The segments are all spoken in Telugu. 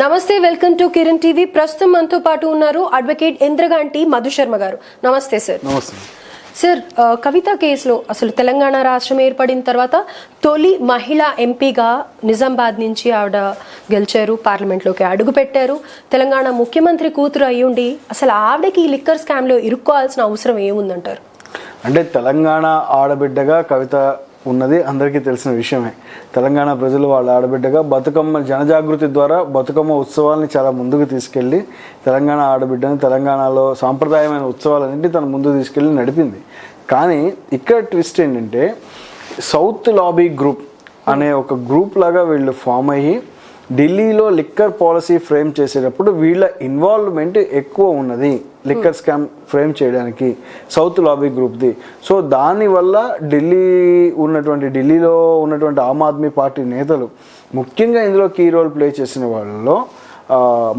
నమస్తే వెల్కమ్ టు కిరణ్ టీవీ. ప్రస్తుతం మనతో పాటు ఉన్నారు అడ్వకేట్ ఇంద్రగాంటి మధుశర్మ గారు. నమస్తే సార్. నమస్తే. సార్ కవిత కేసులో అసలు తెలంగాణ రాష్ట్రం ఏర్పడిన తర్వాత తొలి మహిళా ఎంపీగా నిజామాబాద్ నుంచి ఆవిడ గెలిచారు పార్లమెంట్లోకి అడుగు పెట్టారు. తెలంగాణ ముఖ్యమంత్రి కూతురు అయ్యుండి అసలు ఆవిడకి ఈ లిక్కర్ స్కామ్లో ఇరుక్కోవాల్సిన అవసరం ఏముందంటారు? అంటే తెలంగాణ ఆడబిడ్డగా కవిత ఉన్నది అందరికీ తెలిసిన విషయమే. తెలంగాణ ప్రజలు వాళ్ళ ఆడబిడ్డగా బతుకమ్మ జనజాగృతి ద్వారా బతుకమ్మ ఉత్సవాల్ని చాలా ముందుకు తీసుకెళ్ళి తెలంగాణ ఆడబిడ్డని తెలంగాణలో సాంప్రదాయమైన ఉత్సవాలన్నింటి తన ముందుకు తీసుకెళ్ళి నడిపింది. కానీ ఇక్కడ ట్విస్ట్ ఏంటంటే సౌత్ లాబీ గ్రూప్ అనే ఒక గ్రూప్ లాగా వీళ్ళు ఫామ్ అయ్యి ఢిల్లీలో లిక్కర్ పాలసీ ఫ్రేమ్ చేసేటప్పుడు వీళ్ళ ఇన్వాల్వ్మెంట్ ఎక్కువ ఉన్నది లిక్కర్ స్కామ్ ఫ్రేమ్ చేయడానికి సౌత్ లాబీ గ్రూప్ది. సో దానివల్ల ఢిల్లీ ఉన్నటువంటి ఢిల్లీలో ఉన్నటువంటి ఆమ్ ఆద్మీ పార్టీ నేతలు ముఖ్యంగా ఇందులో కీ రోల్ ప్లే చేసిన వాళ్ళలో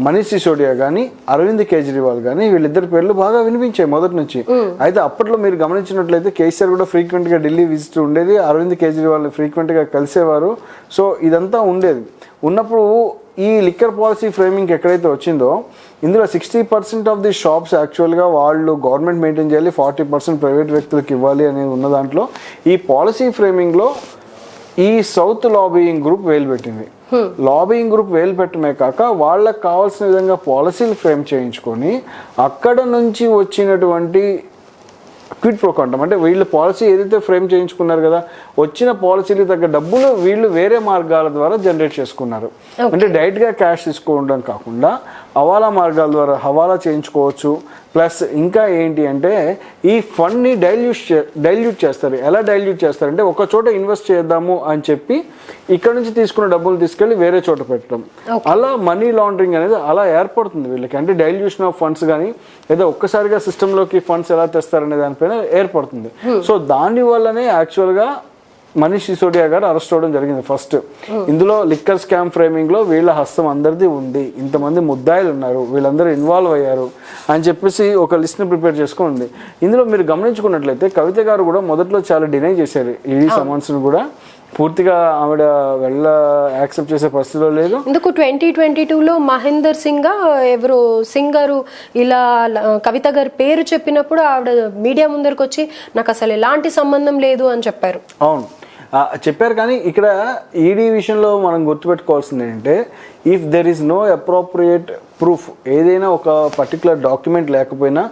మనీష్ సిసోడియా కానీ అరవింద్ కేజ్రీవాల్ కానీ వీళ్ళిద్దరి పేర్లు బాగా వినిపించాయి మొదటి నుంచి. అయితే అప్పట్లో మీరు గమనించినట్లయితే కేసీఆర్ కూడా ఫ్రీక్వెంట్గా గా ఢిల్లీ విజిట్ ఉండేది అరవింద్ కేజ్రీవాల్ ఫ్రీక్వెంట్గా గా కలిసేవారు. సో ఇదంతా ఉండేది. ఉన్నప్పుడు ఈ లిక్కర్ పాలసీ ఫ్రేమింగ్ ఎక్కడైతే వచ్చిందో ఇందులో sixty percent of the shops యాక్చువల్గా వాళ్ళు గవర్నమెంట్ మెయింటైన్ చేయాలి ఫార్టీ పర్సెంట్ ప్రైవేట్ వ్యక్తులకు ఇవ్వాలి అనేది ఉన్న దాంట్లో ఈ పాలసీ ఫ్రేమింగ్లో ఈ సౌత్ లాబీయింగ్ గ్రూప్ వేలు పెట్టింది. లాబింగ్ గ్రూప్ వేలు పెట్టమే కాక వాళ్ళకి కావాల్సిన విధంగా పాలసీలు ఫ్రేమ్ చేయించుకొని అక్కడ నుంచి వచ్చినటువంటి క్విట్ ప్రోకో అంటాం వీళ్ళు పాలసీ ఏదైతే ఫ్రేమ్ చేయించుకున్నారు కదా వచ్చిన పాలసీలకు తగ్గ డబ్బులు వీళ్ళు వేరే మార్గాల ద్వారా జనరేట్ చేసుకున్నారు. అంటే డైరెక్ట్గా క్యాష్ తీసుకోవడం కాకుండా హవాలా మార్గాల ద్వారా హవాలా చేయించుకోవచ్చు. ప్లస్ ఇంకా ఏంటి అంటే ఈ ఫండ్ని డైల్యూట్ డైల్యూట్ చేస్తారు. ఎలా డైల్యూట్ చేస్తారంటే ఒక చోట ఇన్వెస్ట్ చేద్దాము అని చెప్పి ఇక్కడ నుంచి తీసుకున్న డబ్బులు తీసుకెళ్ళి వేరే చోట పెట్టడం. అలా మనీ లాండరింగ్ అనేది అలా ఏర్పడుతుంది వీళ్ళకి. అంటే డైల్యూషన్ ఆఫ్ ఫండ్స్ కానీ లేదా ఒక్కసారిగా సిస్టంలోకి ఫండ్స్ ఎలా తెస్తారనే దానిపైన ఏర్పడుతుంది. సో దాని వల్లనే యాక్చువల్గా మనీష్ సిసోడియా గారు అరెస్ట్ అవ్వడం జరిగింది ఫస్ట్. ఇందులో లిక్కర్ స్కామ్ ఫ్రేమింగ్లో వీళ్ళ హస్తం అందరిది ఉంది. ఇంతమంది ముద్దాయిలు ఉన్నారు. వీళ్ళందరూ ఇన్వాల్వ్ అయ్యారు అని చెప్పేసి ఒక లిస్ట్ని ప్రిపేర్ చేసుకుని ఇందులో మీరు గమనించుకున్నట్లయితే కవిత గారు కూడా మొదట్లో చాలా డినై చేశారు. ఈ సమన్స్ కూడా. పూర్తిగా ఆవిడ వెళ్ళ యాక్సెప్ట్ చేసే పరిస్థితిలో లేదు. ఇందుకు ట్వంటీ ట్వంటీ టూలో మహేందర్ సింగ్ ఎవరు సింగ్ గారు ఇలా కవిత గారి పేరు చెప్పినప్పుడు ఆవిడ మీడియా ముందరకు వచ్చి నాకు అసలు ఎలాంటి సంబంధం లేదు అని చెప్పారు. అవును. చెప్పారు కానీ ఇక్కడ ఈడీ విషయంలో మనం గుర్తుపెట్టుకోవాల్సింది ఏంటంటే if there is no appropriate proof ఏదైనా ఒక పర్టికులర్ డాక్యుమెంట్ లేకపోయినా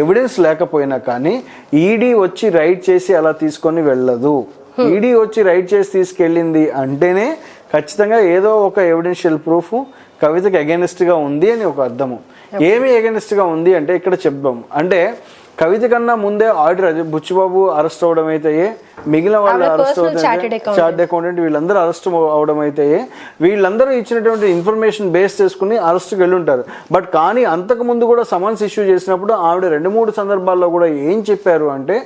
ఎవిడెన్స్ లేకపోయినా కానీ ఈడీ వచ్చి రైడ్ చేసి అలా తీసుకొని వెళ్ళదు. ఈడీ వచ్చి రైడ్ చేసి తీసుకెళ్ళింది అంటేనే ఖచ్చితంగా ఏదో ఒక ఎవిడెన్షియల్ ప్రూఫ్ కవితకి against గా ఉంది అని ఒక అర్థము. ఏమి against గా ఉంది అంటే ఇక్కడ చెప్దాం అంటే కవిత కన్నా ముందే ఆర్డర్ బుచ్చిబాబు అరెస్ట్ అవడం అయితే మిగిలిన వాళ్ళు అరెస్ట్ accountant. చార్ట్ అకౌంటెంట్ వీళ్ళందరూ అరెస్ట్ అవడం అయితే వీళ్ళందరూ ఇచ్చినటువంటి ఇన్ఫర్మేషన్ బేస్ చేసుకుని అరెస్ట్కి వెళ్ళుంటారు. బట్ కానీ అంతకు ముందు కూడా సమన్స్ ఇష్యూ చేసినప్పుడు ఆవిడ రెండు మూడు సందర్భాల్లో కూడా ఏం చెప్పారు అంటే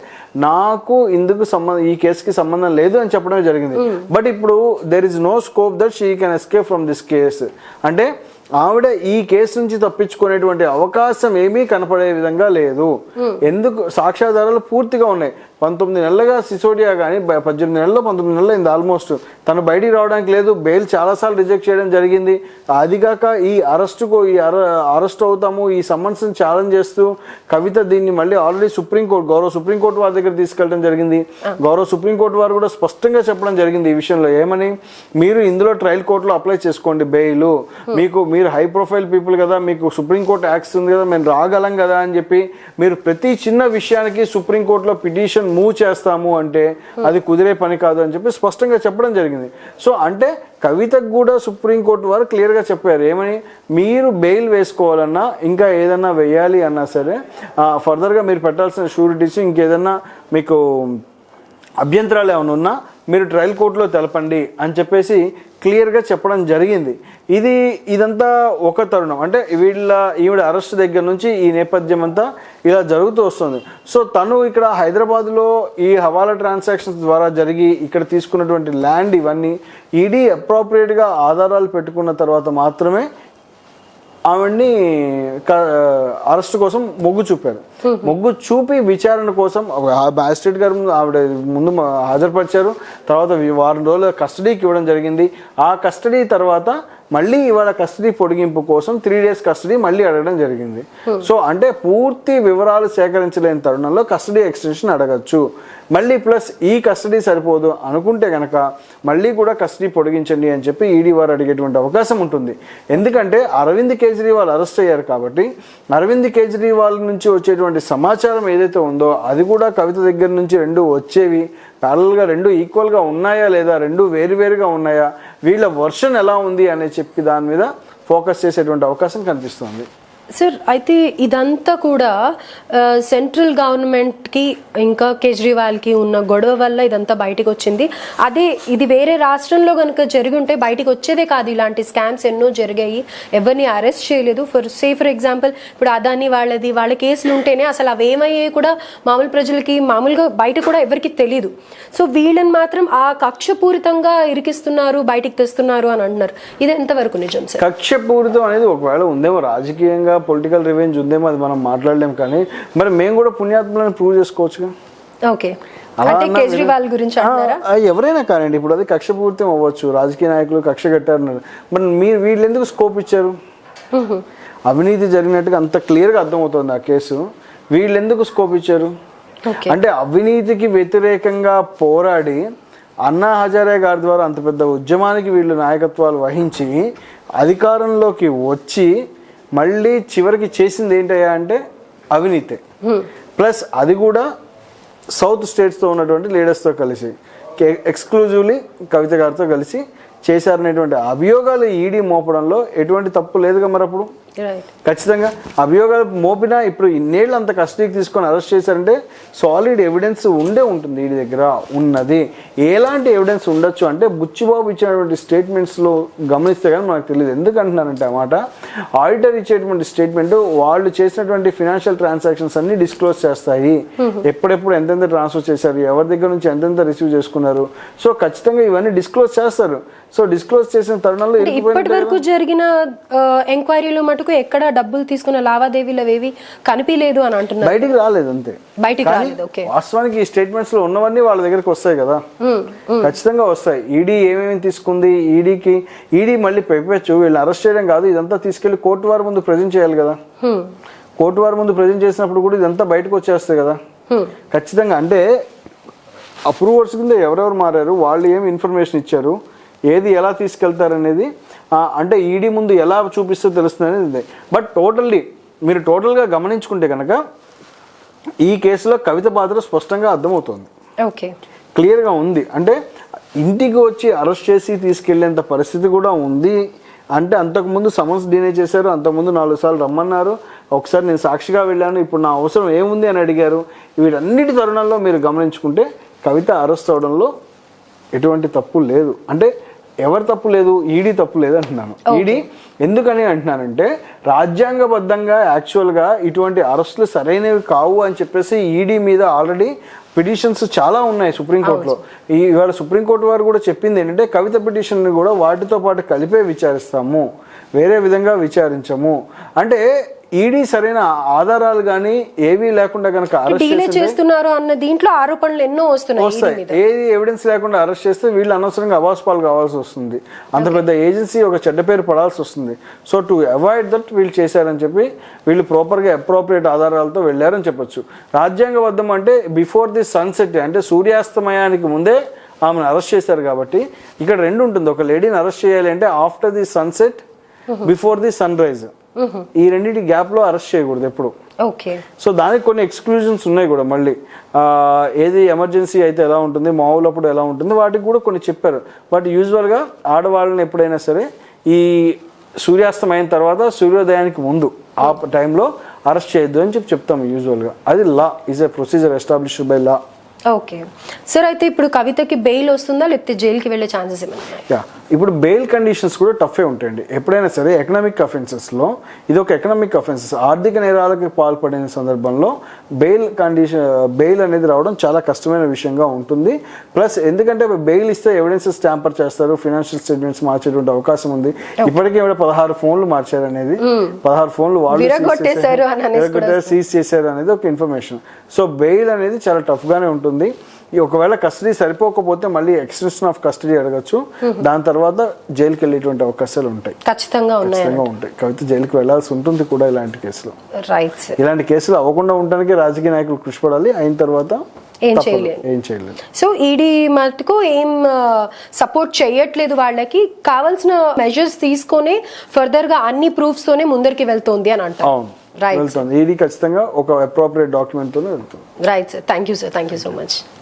నాకు ఇందుకు సంబంధం ఈ కేసుకి సంబంధం లేదు అని చెప్పడమే జరిగింది. బట్ ఇప్పుడు there is no scope that she can escape from this case అంటే ఆవిడ ఈ కేసు నుంచి తప్పించుకునేటువంటి అవకాశం ఏమీ కనపడే విధంగా లేదు. ఎందుకు? సాక్ష్యాధారాలు పూర్తిగా ఉన్నాయి. పంతొమ్మిది నెలలుగా సిసోడియా కానీ పద్దెనిమిది నెలలు పంతొమ్మిది నెలలు అయింది ఆల్మోస్ట్. తను బయటికి రావడానికి లేదు బెయిల్ చాలాసార్లు రిజెక్ట్ చేయడం జరిగింది. అదిగాక ఈ అరెస్టుకు ఈ అర అరెస్ట్ అవుతాము ఈ సమ్మన్స్ ఛాలెంజ్ చేస్తూ కవిత దీన్ని మళ్ళీ ఆల్రెడీ సుప్రీంకోర్టు గౌరవ సుప్రీంకోర్టు వారి దగ్గర తీసుకెళ్ళడం జరిగింది. గౌరవ సుప్రీంకోర్టు వారు కూడా స్పష్టంగా చెప్పడం జరిగింది ఈ విషయంలో. ఏమని? మీరు ఇందులో ట్రయల్ కోర్టులో అప్లై చేసుకోండి బెయిల్. మీకు మీరు హై ప్రొఫైల్ పీపుల్ కదా మీకు సుప్రీంకోర్టు యాక్స్ ఉంది కదా మేము రాగలం కదా అని చెప్పి మీరు ప్రతి చిన్న విషయానికి సుప్రీంకోర్టులో పిటిషన్ మూవ్ చేస్తాము అంటే అది కుదిరే పని కాదు అని చెప్పి స్పష్టంగా చెప్పడం జరిగింది. సో అంటే కవితకు కూడా సుప్రీంకోర్టు వారు క్లియర్గా చెప్పారు. ఏమని? మీరు బెయిల్ వేసుకోవాలన్నా ఇంకా ఏదన్నా వేయాలి అన్నా సరే ఫర్దర్గా మీరు పెట్టాల్సిన షూరిటీస్ ఇంకేదన్నా మీకు అభ్యంతరాలు ఏమైనా ఉన్నా మీరు ట్రయల్ కోర్టులో తెలపండి అని చెప్పేసి క్లియర్గా చెప్పడం జరిగింది. ఇది ఇదంతా ఒక తరుణం. అంటే వీళ్ళ ఈవిడ అరెస్ట్ దగ్గర నుంచి ఈ నేపథ్యం అంతా ఇలా జరుగుతూ వస్తుంది. సో తను ఇక్కడ హైదరాబాద్లో ఈ హవాలా ట్రాన్సాక్షన్స్ ద్వారా జరిగి ఇక్కడ తీసుకున్నటువంటి ల్యాండ్ ఇవన్నీ ఈడీ అప్రాప్రియేట్గా ఆధారాలు పెట్టుకున్న తర్వాత మాత్రమే ఆవిడ్ని అరెస్ట్ కోసం మొగ్గు చూపారు. మొగ్గు చూపి విచారణ కోసం మ్యాజిస్ట్రేట్ గారు ఆవిడ ముందు హాజరుపరిచారు. తర్వాత వారం రోజుల కస్టడీకి ఇవ్వడం జరిగింది. ఆ కస్టడీ తర్వాత మళ్ళీ ఇవాళ కస్టడీ పొడిగింపు కోసం త్రీ డేస్ కస్టడీ మళ్ళీ అడగడం జరిగింది. సో అంటే పూర్తి వివరాలు సేకరించలేని తరుణంలో కస్టడీ ఎక్స్టెన్షన్ అడగచ్చు. మళ్ళీ ప్లస్ ఈ కస్టడీ సరిపోదు అనుకుంటే కనుక మళ్ళీ కూడా కస్టడీ పొడిగించండి అని చెప్పి ఈడీ వారు అడిగేటువంటి అవకాశం ఉంటుంది. ఎందుకంటే అరవింద్ కేజ్రీవాల్ అరెస్ట్ అయ్యారు కాబట్టి అరవింద్ కేజ్రీవాల్ నుంచి వచ్చేటువంటి సమాచారం ఏదైతే ఉందో అది కూడా కవిత దగ్గర నుంచి రెండు వచ్చేవి. ప్యారల్గా రెండు ఈక్వల్గా ఉన్నాయా లేదా రెండు వేరువేరుగా ఉన్నాయా వీళ్ళ వర్షన్ ఎలా ఉంది అని చెప్పి దాని మీద ఫోకస్ చేసేటువంటి అవకాశం కనిపిస్తుంది. సార్ అయితే ఇదంతా కూడా సెంట్రల్ గవర్నమెంట్కి ఇంకా కేజ్రీవాల్కి ఉన్న గొడవ వల్ల ఇదంతా బయటకు వచ్చింది అదే ఇది వేరే రాష్ట్రంలో కనుక జరిగి ఉంటే బయటకు వచ్చేదే కాదు ఇలాంటి స్కామ్స్ ఎన్నో జరిగాయి. ఎవరిని అరెస్ట్ చేయలేదు. ఫర్ సే ఫర్ ఎగ్జాంపుల్ ఇప్పుడు అదాని వాళ్ళది వాళ్ళ కేసులు ఉంటేనే అసలు అవి ఏమయ్యాయి కూడా మామూలు ప్రజలకి మామూలుగా బయట కూడా ఎవరికి తెలియదు సో వీళ్ళని మాత్రం ఆ కక్షపూరితంగా ఇరికిస్తున్నారు బయటికి తెస్తున్నారు అని అంటున్నారు. ఇది ఎంతవరకు నిజం సార్? కక్షపూరితం అనేది ఒకవేళ ఉందేమో రాజకీయంగా పొలిటికల్ రివెంజ్ ఉందేమో అది మనం మాట్లాడలేం కానీ మరి మేము కూడా పుణ్యాత్మలను ప్రూవ్ చేసుకోవచ్చుగా. ఓకే. కేజ్రీవాల్ గురించి ఎవరైనా కానివ్వండి ఇప్పుడు అది కక్షపూరితం అవ్వచ్చు రాజకీయ నాయకులు కక్ష కట్టారన్నారు. మరి మీరు వీళ్ళు ఎందుకు స్కోప్ ఇచ్చారు? అవినీతి జరిగినట్టుగా అంత క్లియర్గా అర్థమవుతుంది ఆ కేసు. వీళ్ళు ఎందుకు స్కోప్ ఇచ్చారు? అంటే అవినీతికి వ్యతిరేకంగా పోరాడి అన్నా హజారే గారి ద్వారా అంత పెద్ద ఉద్యమానికి వీళ్ళు నాయకత్వాలు వహించి అధికారంలోకి వచ్చి మళ్ళీ చివరికి చేసింది ఏంటయ్యా అంటే అవినీతే. ప్లస్ అది కూడా సౌత్ స్టేట్స్తో ఉన్నటువంటి లీడర్స్తో కలిసి ఎక్స్క్లూజివ్లీ కవిత గారితో కలిసి చేశారనేటువంటి అభియోగాలు ఈడీ మోపడంలో ఎటువంటి తప్పు లేదుగా మరి అప్పుడు రైట్ ఖచ్చితంగా. అభియోగాలు మోపినా ఇప్పుడు ఇన్నేళ్ళు అంత కస్టడీకి తీసుకొని అరెస్ట్ చేశారంటే సాలిడ్ ఎవిడెన్స్ ఉండే ఉంటుంది వీడి దగ్గర ఉన్నది. ఎలాంటి ఎవిడెన్స్ ఉండొచ్చు అంటే బుచ్చిబాబు ఇచ్చినటువంటి స్టేట్మెంట్స్లో గమనిస్తే కానీ మనకు తెలియదు. ఎందుకు అంటున్నానంటే ఆ మాట? ఆడిటర్ ఇచ్చేటువంటి స్టేట్మెంట్ వాళ్ళు చేసినటువంటి ఫినాన్షియల్ ట్రాన్సాక్షన్స్ అన్ని డిస్క్లోజ్ చేస్తాయి. ఎప్పుడెప్పుడు ఎంతెంత ట్రాన్స్ఫర్ చేశారు ఎవరి దగ్గర నుంచి ఎంతెంత రిసీవ్ చేసుకున్నారు? సో ఖచ్చితంగా ఇవన్నీ డిస్క్లోజ్ చేస్తారు. సో డిస్క్లోజ్ చేసిన తరుణంలో జరిగిన ఎంక్వైరీలో మటుకు ఎక్కడ డబ్బులు తీసుకున్న లావాదేవీలు అవేవి కనిపించలేదు అని అంటున్నారు. బయటికి రాలేదు అంతే. బయటికి రాలేదు ఓకే. వాస్తవానికి ఈ స్టేట్మెంట్స్లో ఉన్నవన్నీ వాళ్ళ దగ్గరికి వస్తాయి కదా. ఖచ్చితంగా వస్తాయి. ఈడీ ఏమేమి తీసుకుంది? ఈడీకి ఈడీ మళ్ళీ పెప్పచ్చు వీళ్ళని అరెస్ట్ చేయడం కాదు ఇదంతా తీసుకెళ్ళి కోర్టు వారి ముందు ప్రజెంట్ చేయాలి కదా. కోర్టు వారి ముందు ప్రజెంట్ చేసినప్పుడు కూడా ఇదంతా బయటకు వచ్చేస్తాయి కదా. ఖచ్చితంగా అంటే అప్రూవర్స్ కింద ఎవరెవరు మారారు వాళ్ళు ఏమి ఇన్ఫర్మేషన్ ఇచ్చారు ఏది ఎలా తీసుకెళ్తారనేది అంటే ఈడీ ముందు ఎలా చూపిస్తే తెలుస్తుంది బట్ టోటల్లీ మీరు టోటల్గా గమనించుకుంటే కనుక ఈ కేసులో కవిత పాత్ర స్పష్టంగా అర్థమవుతోంది. ఓకే. క్లియర్గా ఉంది. అంటే ఇంటికి వచ్చి అరెస్ట్ చేసి తీసుకెళ్ళేంత పరిస్థితి కూడా ఉంది. అంటే అంతకుముందు సమన్స్ డినే చేశారు అంతకుముందు నాలుగు సార్లు రమ్మన్నారు. ఒకసారి నేను సాక్షిగా వెళ్ళాను ఇప్పుడు నా అవసరం ఏముంది అని అడిగారు. వీటన్నిటి తరుణంలో మీరు గమనించుకుంటే కవిత అరెస్ట్ అవడంలో ఎటువంటి తప్పు లేదు. అంటే ఎవరి తప్పు లేదు ఈడీ తప్పు లేదు అంటున్నాను. ఈడీ ఎందుకని అంటున్నానంటే రాజ్యాంగబద్ధంగా యాక్చువల్గా ఇటువంటి అరెస్టులు సరైనవి కావు అని చెప్పేసి ఈడీ మీద ఆల్రెడీ పిటిషన్స్ చాలా ఉన్నాయి సుప్రీంకోర్టులో. ఈ ఇవాళ సుప్రీంకోర్టు వారు కూడా చెప్పింది ఏంటంటే కవిత పిటిషన్ని కూడా వాటితో పాటు కలిపే విచారిస్తాము. వేరే విధంగా విచారించము. అంటే ఈడీ సరైన ఆధారాలు కానీ ఏవీ లేకుండా కనుక డీలే చేస్తున్నారు అన్న దీంట్లో ఆరోపణలు ఎన్నో వస్తున్నాయి వస్తాయి. ఏది ఎవిడెన్స్ లేకుండా అరెస్ట్ చేస్తే వీళ్ళు అనవసరంగా అవాస్పాలు కావాల్సి వస్తుంది. అంత పెద్ద ఏజెన్సీ ఒక చెడ్డ పేరు పడాల్సి వస్తుంది. సో టు అవాయిడ్ దట్ వీళ్ళు చేశారని చెప్పి వీళ్ళు ప్రాపర్గా అప్రోప్రియేట్ ఆధారాలతో వెళ్ళారని చెప్పొచ్చు. రాజ్యాంగబద్ధం అంటే బిఫోర్ ది సన్సెట్ అంటే సూర్యాస్తమయానికి ముందే ఆమెను అరెస్ట్ చేశారు కాబట్టి ఇక్కడ రెండు ఉంటుంది. ఒక లేడీని అరెస్ట్ చేయాలి అంటే after the sunset before the sun rise ఈ రెండింటి గ్యాప్లో అరెస్ట్ చేయకూడదు ఎప్పుడు. ఓకే. సో దానికి కొన్ని ఎక్స్క్లూజన్స్ ఉన్నాయి కూడా మళ్ళీ. ఏది ఎమర్జెన్సీ అయితే ఎలా ఉంటుంది మామూలప్పుడు ఎలా ఉంటుంది వాటికి కూడా కొన్ని చెప్పారు. బట్ యూజువల్గా ఆడవాళ్ళని ఎప్పుడైనా సరే ఈ సూర్యాస్తమయం తర్వాత సూర్యోదయానికి ముందు ఆ టైంలో అరెస్ట్ చేయొద్దు అని చెప్పి చెప్తాము యూజువల్గా అది law is a procedure established by law okay. Sir అయితే ఇప్పుడు కవితకి బెయిల్ వస్తుందా? లేకపోతే జైలుకి వెళ్ళే ఛాన్సెస్ ఏమైనా యా. ఇప్పుడు బెయిల్ కండిషన్స్ కూడా టఫే ఉంటాయండి. ఎప్పుడైనా సరే ఎకనామిక్ అఫెన్సెస్లో ఇది ఒక ఎకనామిక్ అఫెన్సెస్ ఆర్థిక నేరాలకు పాల్పడిన సందర్భంలో బెయిల్ కండిషన్ బెయిల్ అనేది రావడం చాలా కష్టమైన విషయంగా ఉంటుంది. ప్లస్ ఎందుకంటే బెయిల్ ఇస్తే ఎవిడెన్సెస్ ట్యాంపర్ చేస్తారు ఫినాన్షియల్ స్టేట్మెంట్స్ మార్చేటువంటి అవకాశం ఉంది. ఇప్పటికే ఇవిడ పదహారు ఫోన్లు మార్చారు అనేది పదహారు ఫోన్లు వాళ్ళు సీజ్ చేశారు. అనేది ఒక ఇన్ఫర్మేషన్ సో బెయిల్ అనేది చాలా టఫ్ గానే ఉంటుంది ఈ ఒకవేళ కస్టడీ సరిపోకపోతే మళ్ళీ ఎక్స్టెన్షన్ ఆఫ్ కస్టడీ అడగచ్చు. దాని తర్వాత జైలుకి వెళ్ళేటువంటి అవకాశాలు ఉంటాయి. ఖచ్చితంగా ఉంటాయి. కవిత జైలుకి వెళ్ళాల్సి ఉంటుంది కూడా ఇలాంటి కేసులో. ఇలాంటి కేసులు అవ్వకుండా ఉండడానికి రాజకీయ నాయకులు కృషి పడాలి. అయిన తర్వాత ఏం చేయలేదు సో ఈడీ మటుకు ఏం సపోర్ట్ చేయట్లేదు వాళ్ళకి. కావాల్సిన మెజర్స్ తీసుకొని ఫర్దర్గా అన్ని ప్రూఫ్స్ తోనే ముందరికి వెళ్తోంది అని అంటారు. వెళ్తుంది ఇది ఖచ్చితంగా ఒక అప్రోప్రియేట్ డాక్యుమెంట్ తోనే వెళ్తుంది right sir thank you sir thank you so much